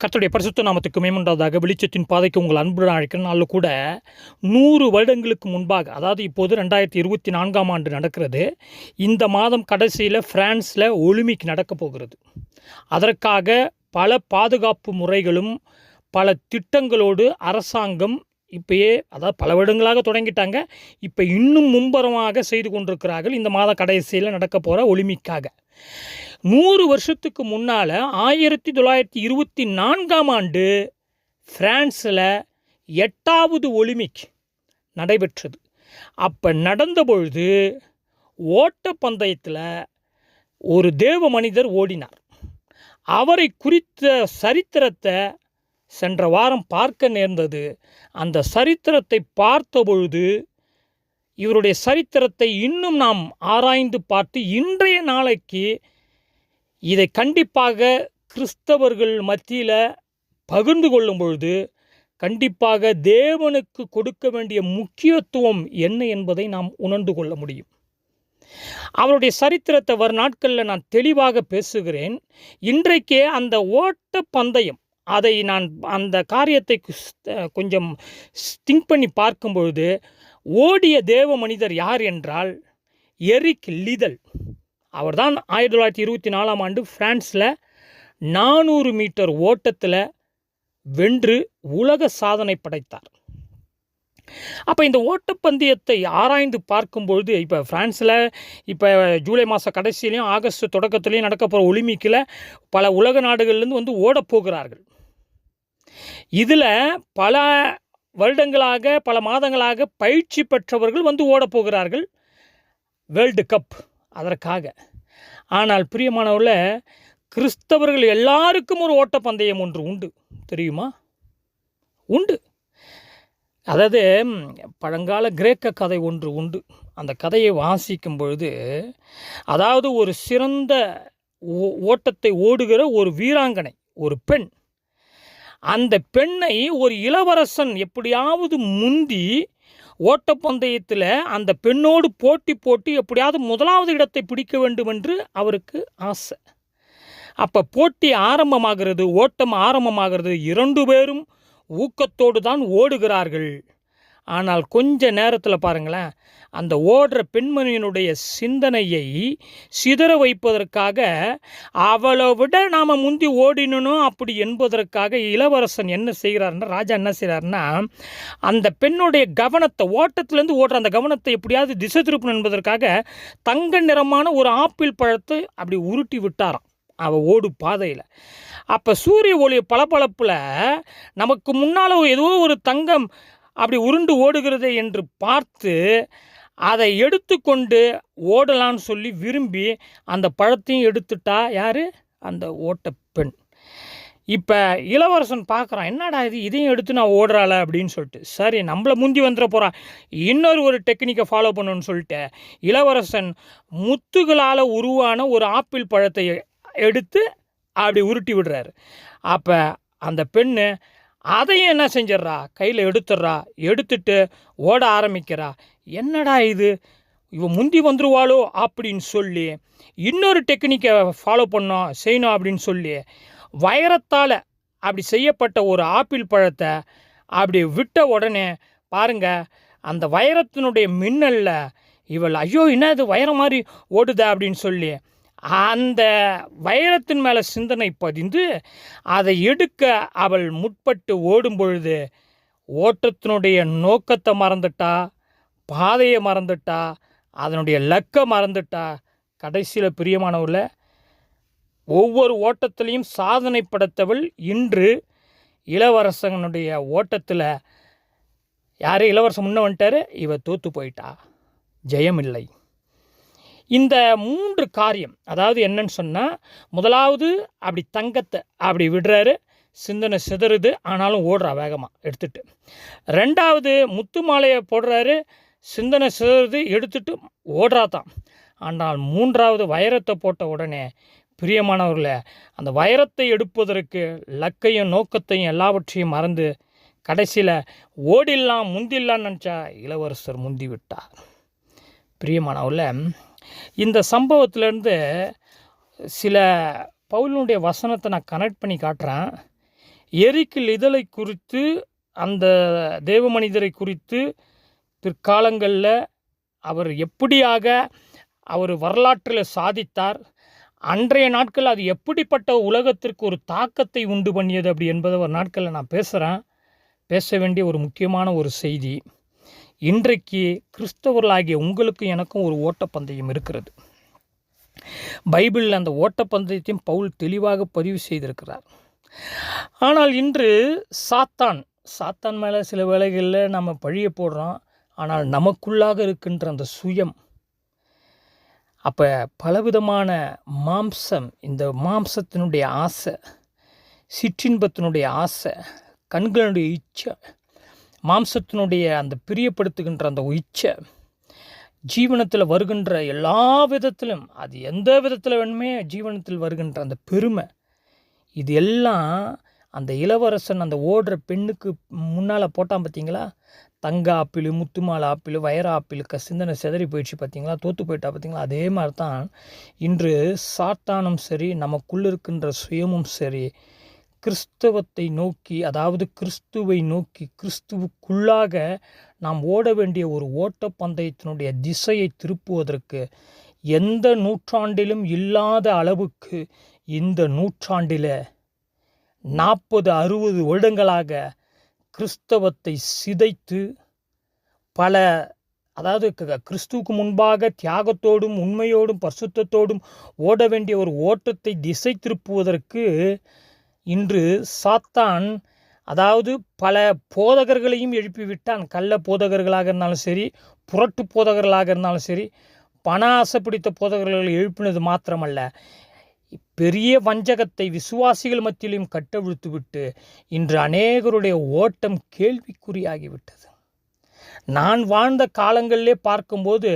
கர்த்தருடைய பரிசுத்த நாமத்துக்கு மேம்பட்டதாக வெளிச்சத்தின் பாதைக்கு உங்கள் அன்புடன் அழைக்கிற நாளில் கூட நூறு வருடங்களுக்கு முன்பாக அதாவது இப்போது ரெண்டாயிரத்தி இருபத்தி நான்காம் ஆண்டு நடக்கிறது. இந்த மாதம் கடைசியில் ஃப்ரான்ஸில் ஒலிம்பிக் நடக்கப் போகிறது. அதற்காக பல பாதுகாப்பு முறைகளும் பல திட்டங்களோடு அரசாங்கம் இப்பயே அதாவது பல வருடங்களாக தொடங்கிட்டாங்க. இப்போ இன்னும் மும்பரமாக செய்து கொண்டிருக்கிறார்கள் இந்த மாத கடைசியில் நடக்க போகிற ஒலிம்பிக்காக நூறு வருஷத்துக்கு முன்னால் ஆயிரத்தி தொள்ளாயிரத்தி இருபத்தி நான்காம் ஆண்டு பிரான்ஸில் எட்டாவது ஒலிம்பிக் நடைபெற்றது. அப்போ நடந்த பொழுது ஓட்டப்பந்தயத்தில் ஒரு தேவ மனிதர் ஓடினார். அவரை குறித்த சரித்திரத்தை சென்ற வாரம் பார்க்க நேர்ந்தது. அந்த சரித்திரத்தை பார்த்த பொழுது இவருடைய சரித்திரத்தை இன்னும் நாம் ஆராய்ந்து பார்த்து இன்றைய நாளைக்கு இதை கண்டிப்பாக கிறிஸ்தவர்கள் மத்தியில் பகிர்ந்து கொள்ளும் பொழுது கண்டிப்பாக தேவனுக்கு கொடுக்க வேண்டிய முக்கியத்துவம் என்ன என்பதை நாம் உணர்ந்து கொள்ள முடியும். அவருடைய சரித்திரத்தை வரும் நாட்களில் நான் தெளிவாக பேசுகிறேன். இன்றைக்கே அந்த ஓட்ட பந்தயம் அதை நான் அந்த காரியத்தை கொஞ்சம் திங்க் பண்ணி பார்க்கும் பொழுது ஓடிய தேவ மனிதர் யார் என்றால் எரிக் லிதல். அவர்தான் ஆயிரத்தி தொள்ளாயிரத்தி இருபத்தி நாலாம் ஆண்டு ஃப்ரான்ஸில் நானூறு மீட்டர் ஓட்டத்தில் வென்று உலக சாதனை படைத்தார். அப்போ இந்த ஓட்டப்பந்தயத்தை ஆராய்ந்து பார்க்கும்பொழுது இப்போ ஃப்ரான்ஸில் இப்போ ஜூலை மாத கடைசியிலையும் ஆகஸ்ட் தொடக்கத்துலேயும் நடக்க போகிற ஒலிம்பிக்கில் பல உலக நாடுகள்லேருந்து வந்து ஓடப்போகிறார்கள் இதில் பல வருடங்களாக பல மாதங்களாக பயிற்சி பெற்றவர்கள் வந்து ஓடப்போகிறார்கள் வேர்ல்டு கப். அதற்காக. ஆனால் பிரியமானவர்கள கிறிஸ்தவர்கள் எல்லாருக்கும் ஒரு ஓட்டப்பந்தயம் ஒன்று உண்டு. தெரியுமா? உண்டு. அதாவது பழங்கால கிரேக்க கதை ஒன்று உண்டு. அந்த கதையை வாசிக்கும் பொழுது அதாவது ஒரு சிறந்த ஓ- ஓட்டத்தை ஓடுகிற ஒரு வீராங்கனை ஒரு பெண். அந்த பெண்ணை ஒரு இளவரசன் எப்படியாவது முந்தி ஓட்டப்பந்தயத்தில் அந்த பெண்ணோடு போட்டி போட்டு எப்படியாவது முதலாவது இடத்தை பிடிக்க வேண்டும் என்று அவருக்கு ஆசை. அப்போ போட்டி ஆரம்பமாகிறது ஓட்டம் ஆரம்பமாகிறது இரண்டு பேரும் ஊக்கத்தோடு தான் ஓடுகிறார்கள். ஆனால் கொஞ்ச நேரத்தில் பாருங்களேன் அந்த ஓடுற பெண்மணியினுடைய சிந்தனையை சிதற வைப்பதற்காக அவளை விட நாம் முந்தி ஓடினணும் அப்படி என்பதற்காக இளவரசன் என்ன செய்கிறாருன்னா ராஜா என்ன செய்கிறாருன்னா அந்த பெண்ணுடைய கவனத்தை ஓட்டத்திலேருந்து ஓடுற அந்த கவனத்தை எப்படியாவது திசை திருப்பணும் என்பதற்காக தங்க நிறமான ஒரு ஆப்பிள் பழத்தை அப்படி உருட்டி விட்டாராம். அவள் ஓடு பாதையில். அப்போ சூரிய ஒளி பளபளப்பில் நமக்கு முன்னால் ஏதோ ஒரு தங்கம் அப்படி உருண்டு ஓடுகிறதே என்று பார்த்து அதை எடுத்துக்கொண்டு ஓடலான்னு சொல்லி விரும்பி அந்த பழத்தையும் எடுத்துட்டா யார்? அந்த ஓட்ட பெண். இப்போ இளவரசன் பார்க்குறான் என்னடா இது? இதையும் எடுத்து நான் ஓடுறாள அப்படின்னு சொல்லிட்டு. சரி நம்மளை முந்தி வந்துட போகிறான் இன்னொரு ஒரு டெக்னிக்கை ஃபாலோ பண்ணணும்னு சொல்லிட்டு இளவரசன் முத்துகளால் உருவான ஒரு ஆப்பிள் பழத்தை எடுத்து அப்படி உருட்டி விடுறாரு. அப்போ அந்த பெண்ணு அதையும் என்ன செஞ்சிட்றா? கையில் எடுத்துடுறா. எடுத்துட்டு ஓட ஆரம்பிக்கிறா. என்னடா இது? இவ முந்தி வந்துருவாளோ அப்படின்னு சொல்லி இன்னொரு டெக்னிக்கை ஃபாலோ பண்ணோம் செய்யணும் அப்படின்னு சொல்லி வைரத்தால் அப்படி செய்யப்பட்ட ஒரு ஆப்பிள் பழத்தை அப்படி விட்ட உடனே பாருங்கள் அந்த வைரத்தினுடைய மின்னலில் இவள் ஐயோ என்ன இது? வைரம் மாதிரி ஓடுதா அப்படின்னு சொல்லி அந்த வைரத்தின் மேலே சிந்தனை பதிந்து அதை எடுக்க அவள் முற்பட்டு ஓடும் பொழுது ஓட்டத்தினுடைய நோக்கத்தை மறந்துட்டா பாதையை மறந்துட்டா அதனுடைய லக்கை மறந்துட்டா. கடைசியில் பிரியமானவர்கள ஒவ்வொரு ஓட்டத்திலையும் சாதனை படைத்தவள் இன்று இளவரசனுடைய ஓட்டத்தில். யார் இளவரசன் முன்ன வந்துட்டார்? இவ தோற்று போயிட்டா. ஜெயமில்லை. இந்த மூன்று காரியம் அதாவது என்னன்னு சொன்னால் முதலாவது அப்படி தங்கத்தை அப்படி விடுறாரு சிந்தனை சிதறுது ஆனாலும் ஓடுறா வேகமாக எடுத்துட்டு. ரெண்டாவது முத்து மாலையை போடுறாரு சிந்தனை சிதறுது எடுத்துட்டு ஓடுறா தான். ஆனால் மூன்றாவது வைரத்தை போட்ட உடனே பிரியமானவர்களை அந்த வைரத்தை எடுப்பதற்கு லக்கையும் நோக்கத்தையும் எல்லாவற்றையும் மறந்து கடைசியில் ஓடில்லாம் முந்திடலான்னு நினச்சா இளவரசர் முந்தி விட்டார் பிரியமானவர்களை இந்த சம்பவத்திலேருந்து சில பவுலினுடைய வசனத்தை நான் கனெக்ட் பண்ணி காட்டுறேன். எரிக்கில் இதழை குறித்து அந்த தேவ மனிதரை குறித்து பிற்காலங்களில் அவர் எப்படியாக அவர் வரலாற்றில் சாதித்தார் அன்றைய நாட்கள் அது எப்படிப்பட்ட உலகத்திற்கு ஒரு தாக்கத்தை உண்டு பண்ணியது அப்படி என்பதை ஒரு நாட்களில் நான் பேசுகிறேன் பேச வேண்டிய ஒரு முக்கியமான ஒரு செய்தி. இன்றைக்கு கிறிஸ்தவர்களாகிய உங்களுக்கும் எனக்கும் ஒரு ஓட்டப்பந்தயம் இருக்கிறது. பைபிளில் அந்த ஓட்டப்பந்தயத்தையும் பவுல் தெளிவாக பதிவு செய்திருக்கிறார். ஆனால் இன்று சாத்தான் சாத்தான் மேலே சில வேளைகளில் நம்ம பழிய போடுறோம். ஆனால் நமக்குள்ளாக இருக்கின்ற அந்த சுயம் அப்போ பலவிதமான மாம்சம் இந்த மாம்சத்தினுடைய ஆசை சிற்றின்பத்தினுடைய ஆசை கண்களுடைய இச்சை மாம்சத்தினுடைய அந்த பிரியப்படுத்துகின்ற அந்த இச்சை ஜீவனத்தில் வருகின்ற எல்லா விதத்திலும் அது எந்த விதத்தில் வேணுமே ஜீவனத்தில் வருகின்ற அந்த பெருமை இது எல்லாம் அந்த இளவரசன் அந்த ஓடுற பெண்ணுக்கு முன்னால் போட்டான் பார்த்தீங்களா தங்க ஆப்பிள் முத்துமாலை ஆப்பிள் வயர ஆப்பிளுக்கு சிந்தனை செதறி போயிடுச்சு பார்த்தீங்களா தோற்று போயிட்டா பார்த்தீங்களா அதே மாதிரி தான் இன்று சாத்தானும் சரி நமக்குள்ளே இருக்கின்ற சுயமும் சரி கிறிஸ்தவத்தை நோக்கி அதாவது கிறிஸ்துவை நோக்கி கிறிஸ்துவுக்குள்ளாக நாம் ஓட வேண்டிய ஒரு ஓட்டப்பந்தயத்தினுடைய திசையை திருப்புவதற்கு எந்த நூற்றாண்டிலும் இல்லாத அளவுக்கு இந்த நூற்றாண்டில் நாற்பது அறுபது வருடங்களாக கிறிஸ்தவத்தை சிதைத்து பல அதாவது க- கிறிஸ்துவுக்கு முன்பாக தியாகத்தோடும் உண்மையோடும் பரிசுத்தத்தோடும் ஓட வேண்டிய ஒரு ஓட்டத்தை திசை திருப்புவதற்கு இன்று சாத்தான் அதாவது பல போதகர்களையும் எழுப்பி விட்டான் கள்ள போதகர்களாக இருந்தாலும் சரி புரட்டு போதகர்களாக இருந்தாலும் சரி பண ஆசை பிடித்த போதகர்களை எழுப்பினது மாத்திரமல்ல. பெரிய வஞ்சகத்தை விசுவாசிகள் மத்தியிலும் கட்டவிழ்த்து விட்டு இன்று அநேகருடைய ஓட்டம் கேள்விக்குறியாகிவிட்டது. நான் வாழ்ந்த காலங்களிலே பார்க்கும்போது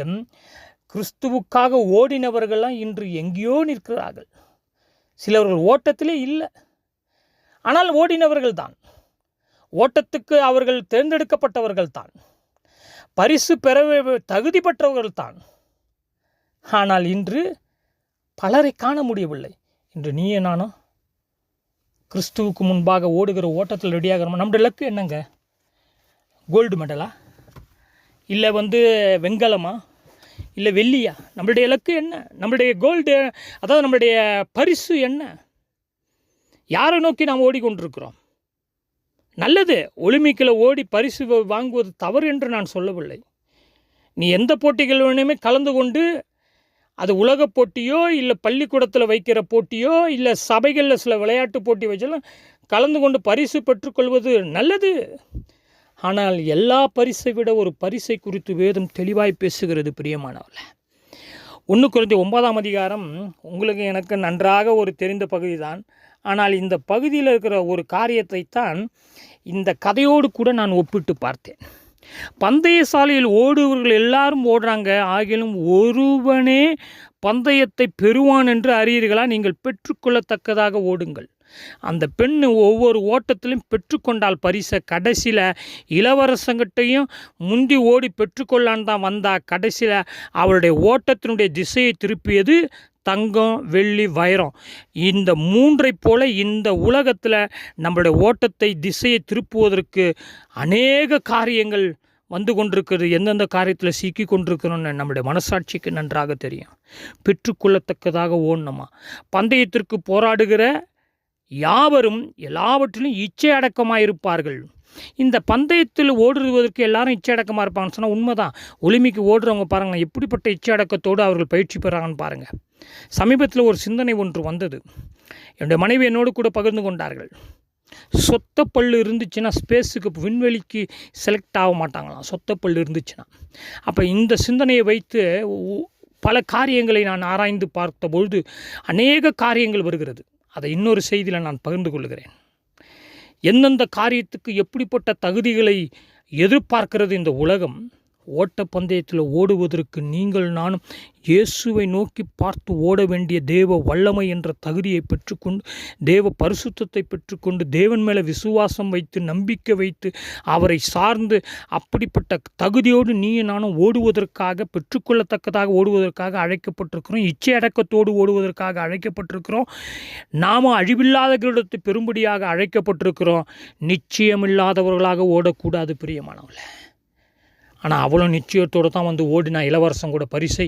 கிறிஸ்துவுக்காக ஓடினவர்கள்லாம் இன்று எங்கேயோ நிற்கிறார்கள். சிலவர்கள் ஓட்டத்திலே இல்லை. ஆனால் ஓடினவர்கள் தான் ஓட்டத்துக்கு அவர்கள் தேர்ந்தெடுக்கப்பட்டவர்கள் தான் பரிசு பெற தகுதி பெற்றவர்கள் தான் ஆனால் இன்று பலரை காண முடியவில்லை. இன்று நீயே நானும் கிறிஸ்துவுக்கு முன்பாக ஓடுகிற ஓட்டத்தில் ரெடியாகிறோம் நம்முடைய லக்கு என்னங்க? கோல்டு மெடலா? இல்லை வந்து வெண்கலமா? இல்லை வெள்ளியா? நம்மளுடைய இலக்கு என்ன? நம்மளுடைய கோல்டு அதாவது நம்மளுடைய பரிசு என்ன? யாரை நோக்கி நாம் ஓடிக்கொண்டிருக்கிறோம்? நல்லது ஒலிம்பிக்கில் ஓடி பரிசு வாங்குவது தவறு என்று நான் சொல்லவில்லை. நீ எந்த போட்டிகள் வேணுமே கலந்து கொண்டு அது உலகப் போட்டியோ இல்லை பள்ளிக்கூடத்தில் வைக்கிற போட்டியோ இல்லை சபைகளில் சில விளையாட்டு போட்டி வச்சாலும் கலந்து கொண்டு பரிசு பெற்றுக்கொள்வது நல்லது. ஆனால் எல்லா பரிசை விட ஒரு பரிசை குறித்து வேதம் தெளிவாய் பேசுகிறது பிரியமானவர்கள். ஒன்று குறைந்த ஒன்பதாம் அதிகாரம் உங்களுக்கு எனக்கு நன்றாக ஒரு தெரிந்த பகுதி தான் ஆனால் இந்த பகுதியில் இருக்கிற ஒரு காரியத்தை தான் இந்த கதையோடு கூட நான் ஒப்பிட்டு பார்த்தேன். பந்தய சாலையில் ஓடுவர்கள் எல்லாரும் ஓடுறாங்க ஆகிலும் ஒருவனே பந்தயத்தை பெறுவான் என்று அறியீர்களா? நீங்கள் பெற்றுக்கொள்ளத்தக்கதாக ஓடுங்கள். அந்த பெண் ஒவ்வொரு ஓட்டத்திலும் பெற்றுக்கொண்டால் பரிசை. கடைசியில் இளவரசங்கிட்டையும் முந்தி ஓடி பெற்றுக்கொள்ளான்னு தான் வந்தா. கடைசியில் அவளுடைய ஓட்டத்தினுடைய திசையை திருப்பியது தங்கம் வெள்ளி வைரம். இந்த மூன்றைப் போல இந்த உலகத்தில் நம்மளுடைய ஓட்டத்தை திசையை திருப்புவதற்கு அநேக காரியங்கள் வந்து கொண்டிருக்கிறது. எந்தெந்த காரியத்தில் சிக்கி கொண்டிருக்கிறோன்னு நம்முடைய மனசாட்சிக்கு நன்றாக தெரியும். பெற்றுக்கொள்ளத்தக்கதாக ஓடணுமா பந்தயத்திற்கு போராடுகிற யாவரும் எல்லாவற்றிலும் இச்சை அடக்கமாக இருப்பார்கள் இந்த பந்தயத்தில் ஓடுவதற்கு எல்லாரும் இச்சை அடக்கமாக இருப்பாங்கன்னு சொன்னால் உண்மைதான். ஒலிம்பிக்கு ஓடுறவங்க பாருங்கள் எப்படிப்பட்ட இச்சை அடக்கத்தோடு அவர்கள் பயிற்சி பெறாங்கன்னு பாருங்கள் சமீபத்தில் ஒரு சிந்தனை ஒன்று வந்தது. என்னுடைய மனைவி என்னோடு கூட பகிர்ந்து கொண்டார்கள். சொத்த பல்லு இருந்துச்சுன்னா ஸ்பேஸுக்கு விண்வெளிக்கு செலக்ட் ஆக மாட்டாங்களாம். சொத்த பல்லு இருந்துச்சுன்னா. அப்போ இந்த சிந்தனையை வைத்து பல காரியங்களை நான் ஆராய்ந்து பார்த்த பொழுது அநேக காரியங்கள் வருகிறது. அதை இன்னொரு செய்தியில் நான் பகிர்ந்து கொள்கிறேன். எந்தெந்த காரியத்துக்கு எப்படிப்பட்ட தகுதிகளை எதிர்பார்க்கிறது இந்த உலகம்? ஓட்டப்பந்தயத்தில் ஓடுவதற்கு நீங்கள் நானும் இயேசுவை நோக்கி பார்த்து ஓட வேண்டிய தேவ வல்லமை என்ற தகுதியை பெற்றுக்கொண்டு தேவ பரிசுத்தத்தை பெற்றுக்கொண்டு தேவன் மேலே விசுவாசம் வைத்து நம்பிக்கை வைத்து அவரை சார்ந்து அப்படிப்பட்ட தகுதியோடு நீ நானும் ஓடுவதற்காக பெற்றுக்கொள்ளத்தக்கதாக ஓடுவதற்காக அழைக்கப்பட்டிருக்கிறோம். இச்சை அடக்கத்தோடு ஓடுவதற்காக அழைக்கப்பட்டிருக்கிறோம். நாம அழிவில்லாத கிரீடத்தை பெரும்படியாக அழைக்கப்பட்டிருக்கிறோம். நிச்சயமில்லாதவர்களாக ஓடக்கூடாது பிரியமானவர்களே. ஆனால் அவ்வளோ நிச்சயத்தோடு தான் வந்து ஓடினா இளவரசன் கூட பரிசை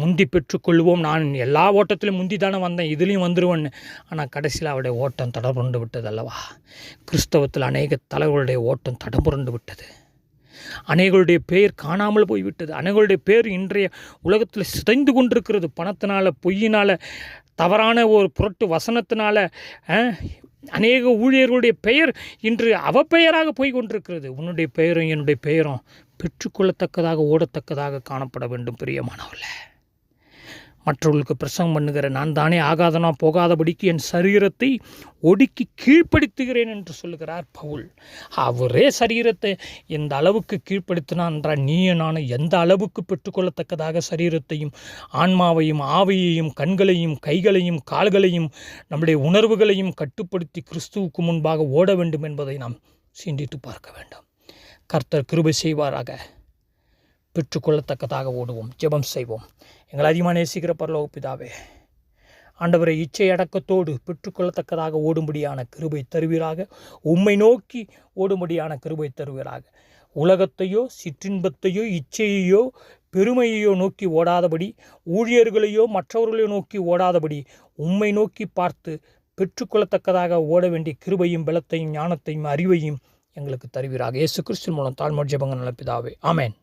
முந்தி பெற்றுக்கொள்வோம். நான் எல்லா ஓட்டத்திலும் முந்தி தானே வந்தேன் இதுலேயும் வந்துடுவேன்னு ஆனால் கடைசியில் அவருடைய ஓட்டம் தடபுரண்டு விட்டது அல்லவா? கிறிஸ்தவத்தில் அநேக தலைவர்களுடைய ஓட்டம் தடபுரண்டு விட்டது. அநேகளுடைய பெயர் காணாமல் போய்விட்டது. அநேகளுடைய பேர் இன்றைய உலகத்தில் சிதைந்து கொண்டிருக்கிறது. பணத்தினால பொய்யினால் தவறான ஒரு புரட்டு வசனத்தினால அநேக ஊழியர்களுடைய பெயர் இன்று அவப்பெயராக போய் கொண்டிருக்கிறது உன்னுடைய பெயரும் என்னுடைய பெயரும் பெற்றுக்கொள்ளத்தக்கதாக ஓடத்தக்கதாக காணப்பட வேண்டும் பிரியமானவர்களே. மற்றவர்களுக்கு பிரசங்கம் பண்ணுகிற நான் தானே ஆகாதனா போகாதபடிக்கு என் சரீரத்தை ஒடுக்கி கீழ்ப்படுத்துகிறேன் என்று சொல்லுகிறார் பவுல். அவரே சரீரத்தை எந்த அளவுக்கு கீழ்ப்படுத்தினான் என்றால் நீயும் நானும் எந்த அளவுக்கு பெற்றுக்கொள்ளத்தக்கதாக சரீரத்தையும் ஆன்மாவையும் ஆவியையும் கண்களையும் கைகளையும் கால்களையும் நம்முடைய உணர்வுகளையும் கட்டுப்படுத்தி கிறிஸ்துவுக்கு முன்பாக ஓட வேண்டும் என்பதை நாம் சிந்தித்து பார்க்க வேண்டும். கர்த்தர் கிருபை செய்வாராக. பெற்றுக்கொள்ளத்தக்கதாக ஓடுவோம். ஜெபம் செய்வோம். எங்களை அதிகமாக நேசிக்கிற பரலோக பிதாவே ஆண்டவரை இச்சை அடக்கத்தோடு பெற்றுக்கொள்ளத்தக்கதாக ஓடும்படியான கிருபை தருவீராக. உம்மை நோக்கி ஓடும்படியான கிருபை தருவீராக. உலகத்தையோ சிற்றின்பத்தையோ இச்சையையோ பெருமையையோ நோக்கி ஓடாதபடி ஊழியர்களையோ மற்றவர்களையோ நோக்கி ஓடாதபடி உம்மை நோக்கி பார்த்து பெற்றுக்கொள்ளத்தக்கதாக ஓட வேண்டிய கிருபையும் பலத்தையும் ஞானத்தையும் அறிவையும் எங்களுக்கு தருவீராக. இயேசு கிறிஸ்து மூலம் தாழ்மொழி ஜெபங்கள் நல்ல ஆமேன்.